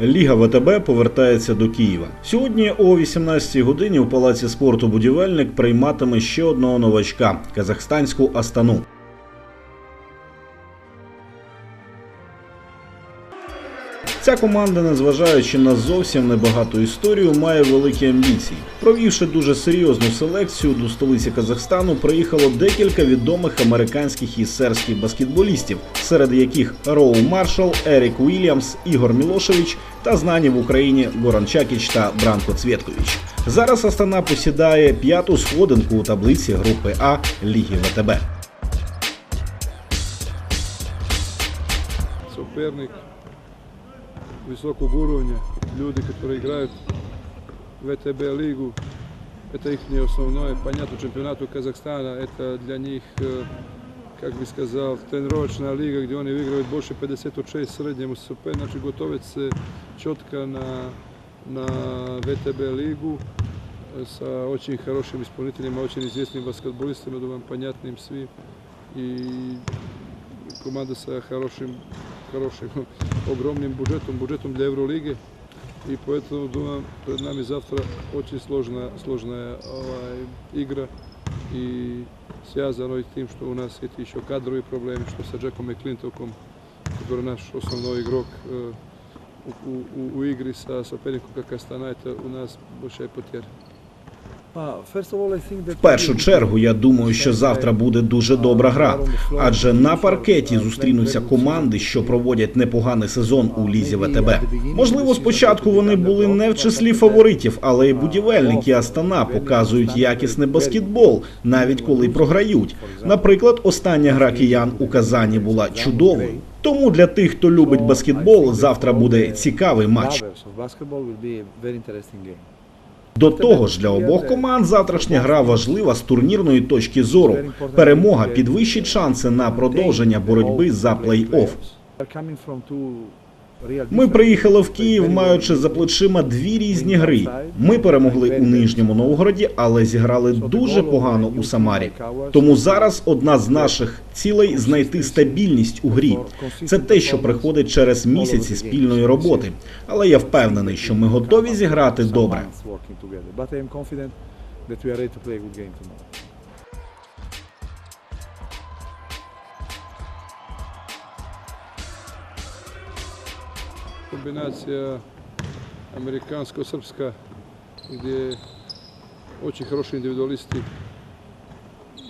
Ліга ВТБ повертається до Києва. Сьогодні о 18-й годині у палаці спорту будівельник прийматиме ще одного новачка казахстанську Астану. Ця команда, незважаючи на зовсім небагату історію, має великі амбіції. Провівши дуже серйозну селекцію до столиці Казахстану, приїхало декілька відомих американських і сербських баскетболістів, серед яких Роу Маршал, Ерік Уільямс, Ігор Мілошевич та знані в Україні Горан Чакіч та Бранко Цвєткович. Зараз Астана посідає п'яту сходинку у таблиці групи А Ліги ВТБ. соперник высокого уровня, люди, которые играют в ВТБ лигу, это их не основное. Понятно, чемпионату Казахстана это для них, э, как бы сказал, тренировочная лига, где они выигрывают больше 56 среднему супер, значит готовятся четко на, на ВТБ лигу э, с очень хорошими исполнителями, очень известными баскетболистами, думаю, понятным свим. И команда с хорошим, хорошим, огромным бюджетом, бюджетом для Евролиги. И поэтому, думаю, перед нами завтра очень сложная, сложная ovaj, игра. И связано и с тем, что у нас есть еще кадровые проблемы, что с Джеком Клинтоком, который наш основной игрок э, у, у, у игры со соперником, как Астана, это у нас большая потеря. В першу чергу я думаю, що завтра буде дуже добра гра, адже на паркеті зустрінуться команди, що проводять непоганий сезон у лізі ВТБ. Можливо, спочатку вони були не в числі фаворитів, але й будівельники Астана показують якісний баскетбол, навіть коли програють. Наприклад, остання гра киян у Казані була чудовою. Тому для тих, хто любить баскетбол, завтра буде цікавий матч. До того ж, для обох команд завтрашня гра важлива з турнірної точки зору. Перемога підвищить шанси на продовження боротьби за плей-офф. Ми приїхали в Київ, маючи за плечима дві різні гри. Ми перемогли у Нижньому Новгороді, але зіграли дуже погано у Самарі. Тому зараз одна з наших цілей знайти стабільність у грі. Це те, що приходить через місяці спільної роботи. Але я впевнений, що ми готові зіграти добре. комбинация американско-српска, где очень хорошие индивидуалисты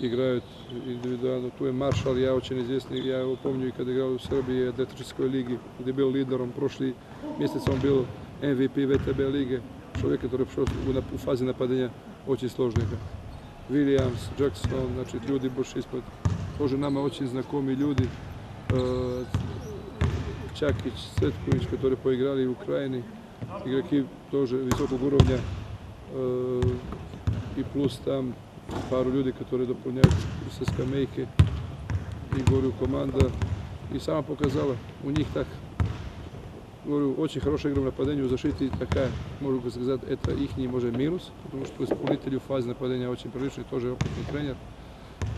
играют индивидуально. Tu je Maršal, ja очень известный, я его помню, и когда играл в Сербии атлетической лиги, где был лидером. Прошлый месяц он был MVP ВТБ лиги. Человек, который пришел у, нап- у фазе нападения очень сложный. Вильямс, Джексон, значит, люди больше из-под. Тоже нам очень знакомые люди. Э, Чакич, Цветкович, которые поиграли в Украине. Игроки тоже высокого уровня. Э, И плюс там пару людей, которые дополняют со скамейки. И говорю, команда и сама показала, у них так, говорю, очень хорошая игра в нападении, в защите такая, можно сказать, это их может минус, потому что исполнитель в фазе нападения очень приличный, тоже опытный тренер.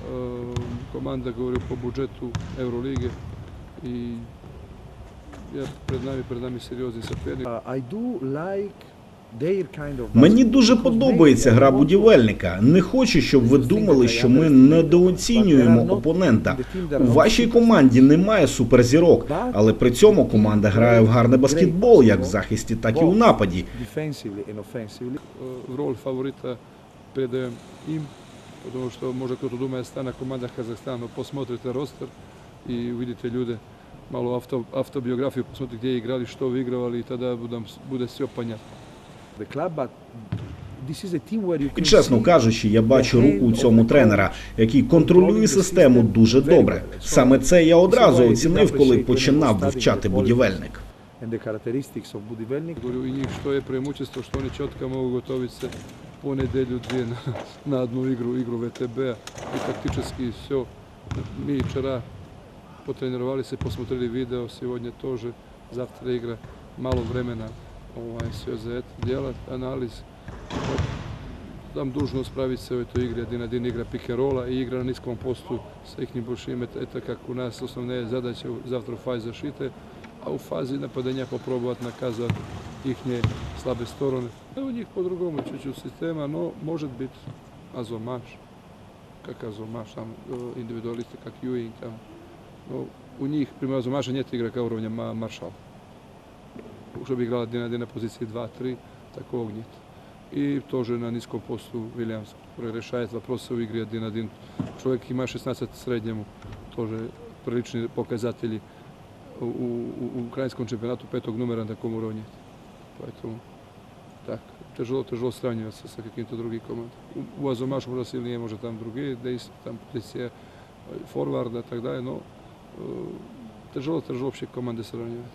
Э, Команда, говорю, по бюджету Евролиги. И я перед нами, перед нами серйозний соперник. Мені дуже подобається гра будівельника. Не хочу, щоб ви думали, що ми недооцінюємо опонента. У вашій команді немає суперзірок, але при цьому команда грає в гарний баскетбол, як в захисті, так і у нападі. Э, роль фаворита передаем им, потому что, может, кто-то думает, стана команда Казахстана, но посмотрите ростер и увидите люди, malo авто, автобиографию, посмотрите, где играли, что выигрывали, и тогда будем, будет все понятно. The club, but this is a team where you І can чесно see кажучи, я бачу руку у цьому тренера, який контролює систему дуже добре. Саме це я одразу оцінив, коли починав вивчати будівельник. and the characteristics of Budivelnik. Говорю, у них что je преимущество, что они четко могут готовиться по неделю две на, на одну игру, игру ВТБ. И тактически все. Мы вчера потренировались и посмотрели видео, сегодня тоже, завтра игра, мало времени ovaj, все за это делать, анализ. Вот. Там должно справиться в этой игре, один один игра пик-н-ролла и игра на низком посту с их большим. Это, это как у нас основная задача завтра в фазе защиты. a u fazi napadanja popробовать наказать их слабые стороны. А у них по-другому чуть-чуть система, но может быть Азомаш, как Азомаш, там э, индивидуалисты, как Юинг, там. Но у них, примерно Азомаша нет игрока уровня Ма- Маршал. Что бы играл один на один на позиции 2-3, такого нет. И тоже на низком посту Вильямс, который решает вопросы в игре один на один. Человек има 16 среднему, тоже приличные показатели у, у, у украинском чемпионату пятого номера на таком уровне. Поэтому так, тяжело, тяжело сравниваться с какими-то другими командами. У, у Азомаш можно сильнее, может там другие действия, там позиция э, форварда и так далее, но э, тяжело, тяжело вообще команды сравнивать.